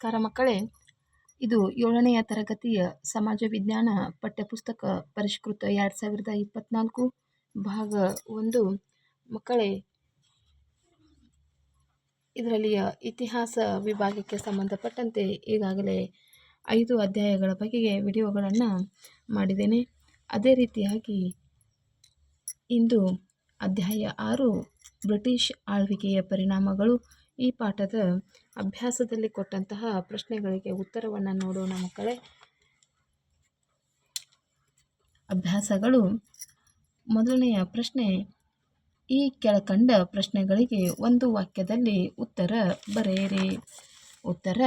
ನಮಸ್ಕಾರ ಮಕ್ಕಳೇ. ಇದು ಏಳನೆಯ ತರಗತಿಯ ಸಮಾಜ ವಿಜ್ಞಾನ ಪಠ್ಯಪುಸ್ತಕ ಪರಿಷ್ಕೃತ ಎರಡು ಸಾವಿರದ ಇಪ್ಪತ್ನಾಲ್ಕು ಭಾಗ ಒಂದು. ಮಕ್ಕಳೇ, ಇದರಲ್ಲಿಯ ಇತಿಹಾಸ ವಿಭಾಗಕ್ಕೆ ಸಂಬಂಧಪಟ್ಟಂತೆ ಈಗಾಗಲೇ ಐದು ಅಧ್ಯಾಯಗಳ ಬಗೆಗೆ ವಿಡಿಯೋಗಳನ್ನು ಮಾಡಿದ್ದೇನೆ. ಅದೇ ರೀತಿಯಾಗಿ ಇಂದು ಅಧ್ಯಾಯ ಆರು, ಬ್ರಿಟಿಷ್ ಆಳ್ವಿಕೆಯ ಪರಿಣಾಮಗಳು. ಈ ಪಾಠದ ಅಭ್ಯಾಸದಲ್ಲಿ ಕೊಟ್ಟಂತಹ ಪ್ರಶ್ನೆಗಳಿಗೆ ಉತ್ತರವನ್ನು ನೋಡೋಣ ಮಕ್ಕಳೇ. ಅಭ್ಯಾಸಗಳು. ಮೊದಲನೆಯ ಪ್ರಶ್ನೆ, ಈ ಕೆಳಕಂಡ ಪ್ರಶ್ನೆಗಳಿಗೆ ಒಂದು ವಾಕ್ಯದಲ್ಲಿ ಉತ್ತರ ಬರೆಯಿರಿ. ಉತ್ತರ,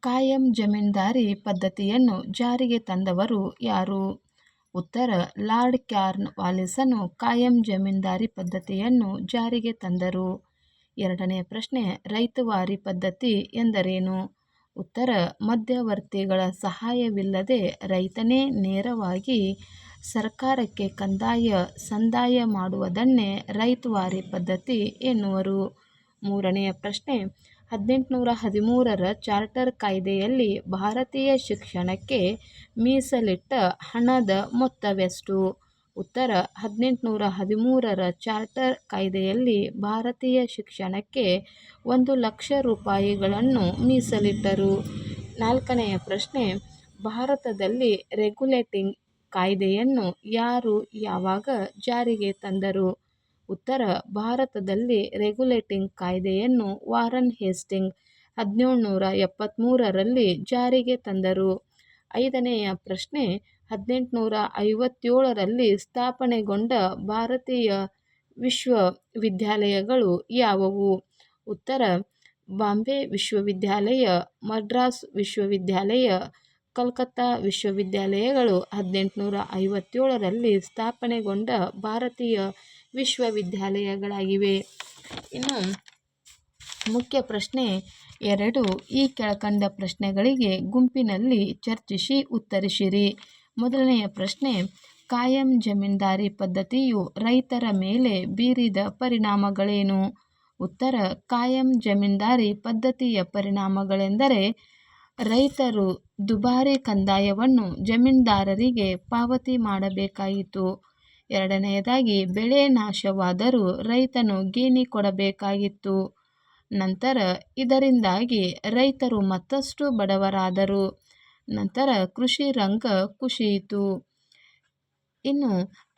ಕಾಯಂ ಜಮೀನ್ದಾರಿ ಪದ್ಧತಿಯನ್ನು ಜಾರಿಗೆ ತಂದವರು ಯಾರು? ಉತ್ತರ, ಲಾರ್ಡ್ ಕ್ಯಾರ್ನ್ ವಾಲಿಸನು ಕಾಯಂ ಜಮೀನ್ದಾರಿ ಪದ್ಧತಿಯನ್ನು ಜಾರಿಗೆ ತಂದರು. ಎರಡನೆಯ ಪ್ರಶ್ನೆ, ರೈತವಾರಿ ಪದ್ಧತಿ ಎಂದರೇನು? ಉತ್ತರ, ಮಧ್ಯವರ್ತಿಗಳ ಸಹಾಯವಿಲ್ಲದೆ ರೈತನೇ ನೇರವಾಗಿ ಸರ್ಕಾರಕ್ಕೆ ಕಂದಾಯ, ಸಂದಾಯ ಮಾಡುವುದನ್ನೇ ರೈತವಾರಿ ಪದ್ಧತಿ ಎನ್ನುವರು. ಮೂರನೆಯ ಪ್ರಶ್ನೆ ಹದಿನೆಂಟುನೂರ ಹದಿಮೂರರ ಚಾರ್ಟರ್ ಕಾಯ್ದೆಯಲ್ಲಿ ಭಾರತೀಯ ಶಿಕ್ಷಣಕ್ಕೆ ಮೀಸಲಿಟ್ಟ ಹಣದ ಮೊತ್ತವೆಷ್ಟು? ಉತ್ತರ, ಹದಿನೆಂಟುನೂರ ಹದಿಮೂರರ ಚಾರ್ಟರ್ ಕಾಯ್ದೆಯಲ್ಲಿ ಭಾರತೀಯ ಶಿಕ್ಷಣಕ್ಕೆ ಒಂದು ಲಕ್ಷ ರೂಪಾಯಿಗಳನ್ನು ಮೀಸಲಿಟ್ಟರು. ನಾಲ್ಕನೆಯ ಪ್ರಶ್ನೆ, ಭಾರತದಲ್ಲಿ ರೆಗ್ಯುಲೇಟಿಂಗ್ ಕಾಯ್ದೆಯನ್ನು ಯಾರು ಯಾವಾಗ ಜಾರಿಗೆ ತಂದರು? ಉತ್ತರ ಭಾರತದಲ್ಲಿ ರೆಗ್ಯುಲೇಟಿಂಗ್ ಕಾಯ್ದೆಯನ್ನು ವಾರನ್ ಹೇಸ್ಟಿಂಗ್ ಹದಿನೇಳುನೂರ ಎಪ್ಪತ್ತ್ಮೂರರಲ್ಲಿ ಜಾರಿಗೆ ತಂದರು. ಐದನೆಯ ಪ್ರಶ್ನೆ, ಹದಿನೆಂಟುನೂರ ಐವತ್ತೇಳರಲ್ಲಿ ಸ್ಥಾಪನೆಗೊಂಡ ಭಾರತೀಯ ವಿಶ್ವವಿದ್ಯಾಲಯಗಳು ಯಾವುವು? ಉತ್ತರ, ಬಾಂಬೆ ವಿಶ್ವವಿದ್ಯಾಲಯ, ಮದ್ರಾಸ್ ವಿಶ್ವವಿದ್ಯಾಲಯ, ಕಲ್ಕತ್ತಾ ವಿಶ್ವವಿದ್ಯಾಲಯಗಳು ಹದಿನೆಂಟುನೂರ ಐವತ್ತೇಳರಲ್ಲಿ ಸ್ಥಾಪನೆಗೊಂಡ ಭಾರತೀಯ ವಿಶ್ವವಿದ್ಯಾಲಯಗಳಾಗಿವೆ. ಇನ್ನು ಮುಖ್ಯ ಪ್ರಶ್ನೆ ಎರಡು, ಈ ಕೆಳಕಂಡ ಪ್ರಶ್ನೆಗಳಿಗೆ ಗುಂಪಿನಲ್ಲಿ ಚರ್ಚಿಸಿ ಉತ್ತರಿಸಿರಿ. ಮೊದಲನೆಯ ಪ್ರಶ್ನೆ, ಕಾಯಂ ಜಮೀನ್ದಾರಿ ಪದ್ಧತಿಯು ರೈತರ ಮೇಲೆ ಬೀರಿದ ಪರಿಣಾಮಗಳೇನು? ಉತ್ತರ, ಕಾಯಂ ಜಮೀನ್ದಾರಿ ಪದ್ಧತಿಯ ಪರಿಣಾಮಗಳೆಂದರೆ ರೈತರು ದುಬಾರಿ ಕಂದಾಯವನ್ನು ಜಮೀನ್ದಾರರಿಗೆ ಪಾವತಿ ಮಾಡಬೇಕಾಯಿತು. ಎರಡನೆಯದಾಗಿ, ಬೆಳೆ ನಾಶವಾದರೂ ರೈತನು ಗೇಣಿ ಕೊಡಬೇಕಾಗಿತ್ತು. ನಂತರ, ಇದರಿಂದಾಗಿ ರೈತರು ಮತ್ತಷ್ಟು ಬಡವರಾದರು. ನಂತರ ಕೃಷಿ ರಂಗ ಕುಸಿಯಿತು. ಇನ್ನು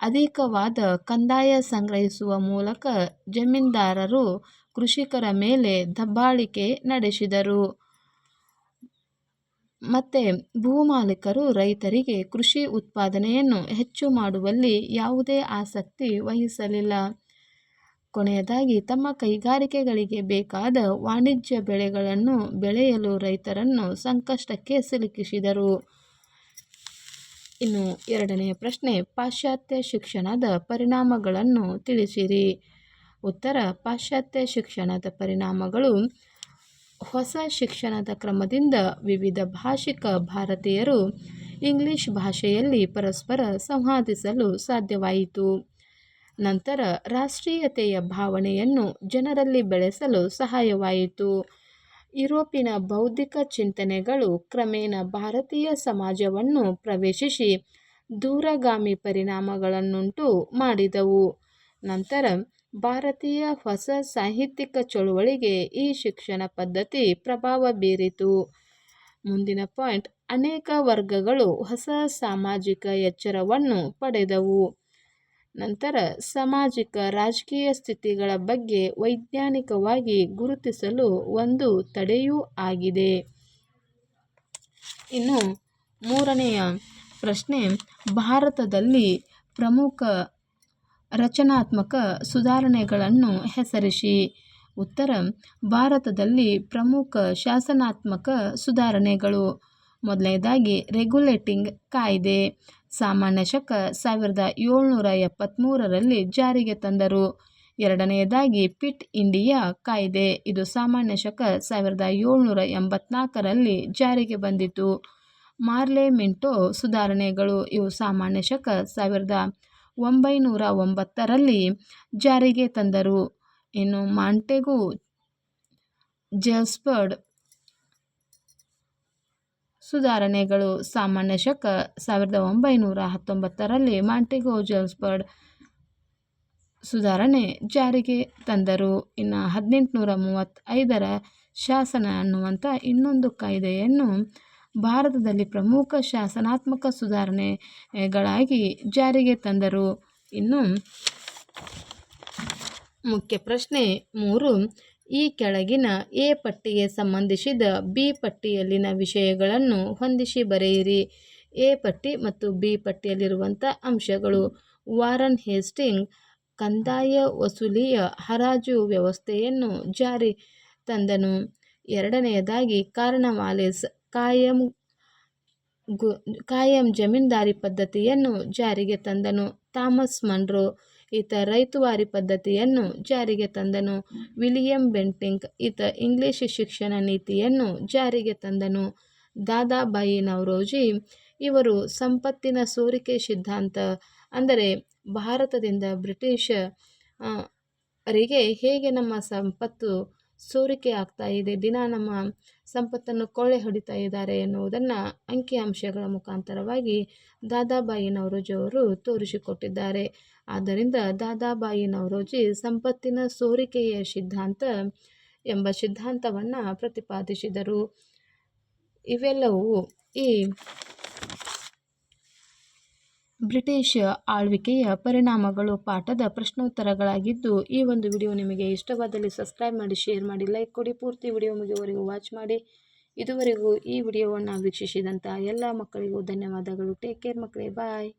ಅಧಿಕವಾದ ಕಂದಾಯ ಸಂಗ್ರಹಿಸುವ ಮೂಲಕ ಜಮೀನ್ದಾರರು ಕೃಷಿಕರ ಮೇಲೆ ದಬ್ಬಾಳಿಕೆ ನಡೆಸಿದರು. ಮತ್ತು ಭೂಮಾಲೀಕರು ರೈತರಿಗೆ ಕೃಷಿ ಉತ್ಪಾದನೆಯನ್ನು ಹೆಚ್ಚು ಮಾಡುವಲ್ಲಿ ಯಾವುದೇ ಆಸಕ್ತಿ ವಹಿಸಲಿಲ್ಲ. ಕೊನೆಯದಾಗಿ, ತಮ್ಮ ಕೈಗಾರಿಕೆಗಳಿಗೆ ಬೇಕಾದ ವಾಣಿಜ್ಯ ಬೆಳೆಗಳನ್ನು ಬೆಳೆಯಲು ರೈತರನ್ನು ಸಂಕಷ್ಟಕ್ಕೆ ಸಿಲುಕಿಸಿದರು. ಇನ್ನು ಎರಡನೆಯ ಪ್ರಶ್ನೆ, ಪಾಶ್ಚಾತ್ಯ ಶಿಕ್ಷಣದ ಪರಿಣಾಮಗಳನ್ನು ತಿಳಿಸಿರಿ. ಉತ್ತರ, ಪಾಶ್ಚಾತ್ಯ ಶಿಕ್ಷಣದ ಪರಿಣಾಮಗಳು ಹೊಸ ಶಿಕ್ಷಣದ ಕ್ರಮದಿಂದ ವಿವಿಧ ಭಾಷಿಕ ಭಾರತೀಯರು ಇಂಗ್ಲಿಷ್ ಭಾಷೆಯಲ್ಲಿ ಪರಸ್ಪರ ಸಂವಾದಿಸಲು ಸಾಧ್ಯವಾಯಿತು. ನಂತರ ರಾಷ್ಟ್ರೀಯತೆಯ ಭಾವನೆಯನ್ನು ಜನರಲ್ಲಿ ಬೆಳೆಸಲು ಸಹಾಯವಾಯಿತು. ಯುರೋಪಿನ ಬೌದ್ಧಿಕ ಚಿಂತನೆಗಳು ಕ್ರಮೇಣ ಭಾರತೀಯ ಸಮಾಜವನ್ನು ಪ್ರವೇಶಿಸಿ ದೂರಗಾಮಿ ಪರಿಣಾಮಗಳನ್ನುಂಟು ಮಾಡಿದವು. ನಂತರ ಭಾರತೀಯ ಹೊಸ ಸಾಹಿತ್ಯಿಕ ಚಳುವಳಿಗೆ ಈ ಶಿಕ್ಷಣ ಪದ್ಧತಿ ಪ್ರಭಾವ ಬೀರಿತು. ಮುಂದಿನ ಪಾಯಿಂಟ್, ಅನೇಕ ವರ್ಗಗಳು ಹೊಸ ಸಾಮಾಜಿಕ ಎಚ್ಚರವನ್ನು ಪಡೆದವು. ನಂತರ ಸಾಮಾಜಿಕ ರಾಜಕೀಯ ಸ್ಥಿತಿಗಳ ಬಗ್ಗೆ ವೈಜ್ಞಾನಿಕವಾಗಿ ಗುರುತಿಸಲು ಒಂದು ತಡೆಯೂ ಆಗಿದೆ. ಇನ್ನು ಮೂರನೆಯ ಪ್ರಶ್ನೆ, ಭಾರತದಲ್ಲಿ ಪ್ರಮುಖ ರಚನಾತ್ಮಕ ಸುಧಾರಣೆಗಳನ್ನು ಹೆಸರಿಸಿ. ಉತ್ತರ, ಭಾರತದಲ್ಲಿ ಪ್ರಮುಖ ಶಾಸನಾತ್ಮಕ ಸುಧಾರಣೆಗಳು. ಮೊದಲನೇದಾಗಿ, ರೆಗ್ಯುಲೇಟಿಂಗ್ ಕಾಯ್ದೆ. ಸಾಮಾನ್ಯ ಶಕ ಸಾವಿರದ ಏಳ್ನೂರ ಎಪ್ಪತ್ತ್ಮೂರರಲ್ಲಿ ಜಾರಿಗೆ ತಂದರು. ಎರಡನೆಯದಾಗಿ ಪಿಟ್ ಇಂಡಿಯಾ ಕಾಯ್ದೆ. ಇದು ಸಾಮಾನ್ಯ ಶಕ ಸಾವಿರದ ಏಳ್ನೂರ ಎಂಬತ್ನಾಲ್ಕರಲ್ಲಿ ಜಾರಿಗೆ ಬಂದಿತು. ಮಾರ್ಲೆ ಮಿಂಟೋ ಸುಧಾರಣೆಗಳು. ಇವು ಸಾಮಾನ್ಯ ಶಕ ಸಾವಿರದ ಒಂಬೈನೂರ ಒಂಬತ್ತರಲ್ಲಿ ಜಾರಿಗೆ ತಂದರು. ಇನ್ನು ಮಾಂಟೆಗು ಜೆಲ್ಸ್ಬರ್ಡ್ ಸುಧಾರಣೆಗಳು ಸಾಮಾನ್ಯ ಶಕ ಸಾವಿರದ ಒಂಬೈನೂರ ಹತ್ತೊಂಬತ್ತರಲ್ಲಿ ಮಾಂಟೆಗೋ ಜೆಲ್ಸ್ಬರ್ಡ್ ಸುಧಾರಣೆ ಜಾರಿಗೆ ತಂದರು. ಇನ್ನು ಹದಿನೆಂಟುನೂರ ಮೂವತ್ತೈದರ ಶಾಸನ ಅನ್ನುವಂಥ ಇನ್ನೊಂದು ಕಾಯ್ದೆಯನ್ನು ಭಾರತದಲ್ಲಿ ಪ್ರಮುಖ ಶಾಸನಾತ್ಮಕ ಸುಧಾರಣೆಗಳಾಗಿ ಜಾರಿಗೆ ತಂದರು. ಇನ್ನು ಮುಖ್ಯ ಪ್ರಶ್ನೆ ಮೂರು. ಈ ಕೆಳಗಿನ ಎ ಪಟ್ಟಿಗೆ ಸಂಬಂಧಿಸಿದ ಬಿ ಪಟ್ಟಿಯಲ್ಲಿನ ವಿಷಯಗಳನ್ನು ಹೊಂದಿಸಿ ಬರೆಯಿರಿ. ಎ ಪಟ್ಟಿ ಮತ್ತು ಬಿ ಪಟ್ಟಿಯಲ್ಲಿರುವಂಥ ಅಂಶಗಳು. ವಾರನ್ ಹೇಸ್ಟಿಂಗ್, ಕಂದಾಯ ವಸೂಲಿಯ ಹರಾಜು ವ್ಯವಸ್ಥೆಯನ್ನು ಜಾರಿ ತಂದನು. ಎರಡನೆಯದಾಗಿ ಕಾರ್ನವಾಲಿಸ್ ಕಾಯಂ ಗು, ಕಾಯಂ ಜಮೀನ್ದಾರಿ ಪದ್ಧತಿಯನ್ನು ಜಾರಿಗೆ ತಂದನು. ಥಾಮಸ್ ಮನ್ರೋ, ಈತ ರೈತುವಾರಿ ಪದ್ಧತಿಯನ್ನು ಜಾರಿಗೆ ತಂದನು. ವಿಲಿಯಂ ಬೆಂಟಿಂಕ್, ಈತ ಇಂಗ್ಲಿಷ್ ಶಿಕ್ಷಣ ನೀತಿಯನ್ನು ಜಾರಿಗೆ ತಂದನು. ದಾದಾಬಾಯಿ ನವರೋಜಿ, ಇವರು ಸಂಪತ್ತಿನ ಸೋರಿಕೆ ಸಿದ್ಧಾಂತ, ಅಂದರೆ ಭಾರತದಿಂದ ಬ್ರಿಟಿಷ ರಿಗೆ ಹೇಗೆ ನಮ್ಮ ಸಂಪತ್ತು ಸೋರಿಕೆ ಆಗ್ತಾ ಇದೆ, ದಿನ ನಮ್ಮ ಸಂಪತ್ತನ್ನು ಕೊಳ್ಳೆ ಹೊಡಿತಾ ಇದ್ದಾರೆ ಎನ್ನುವುದನ್ನು ಅಂಕಿಅಂಶಗಳ ಮುಖಾಂತರವಾಗಿ ದಾದಾಬಾಯಿ ನವರೋಜಿ ಅವರು ತೋರಿಸಿಕೊಟ್ಟಿದ್ದಾರೆ. ಆದ್ದರಿಂದ ದಾದಾಬಾಯಿ ನವರೋಜಿ ಸಂಪತ್ತಿನ ಸೋರಿಕೆಯ ಸಿದ್ಧಾಂತ ಎಂಬ ಸಿದ್ಧಾಂತವನ್ನು ಪ್ರತಿಪಾದಿಸಿದರು. ಇವೆಲ್ಲವೂ ಈ ಬ್ರಿಟಿಷ್ ಆಳ್ವಿಕೆಯ ಪರಿಣಾಮಗಳು ಪಾಠದ ಪ್ರಶ್ನೋತ್ತರಗಳಾಗಿದ್ದು, ಈ ಒಂದು ವಿಡಿಯೋ ನಿಮಗೆ ಇಷ್ಟವಾದಲ್ಲಿ ಸಬ್ಸ್ಕ್ರೈಬ್ ಮಾಡಿ, ಶೇರ್ ಮಾಡಿ, ಲೈಕ್ ಕೊಡಿ. ಪೂರ್ತಿ ವಿಡಿಯೋ ಮುಗಿಯುವವರೆಗೂ ವಾಚ್ ಮಾಡಿ. ಇದುವರೆಗೂ ಈ ವಿಡಿಯೋವನ್ನು ವೀಕ್ಷಿಸಿದಂಥ ಎಲ್ಲ ಮಕ್ಕಳಿಗೂ ಧನ್ಯವಾದಗಳು. ಟೇಕ್ ಕೇರ್ ಮಕ್ಕಳೇ. ಬಾಯ್.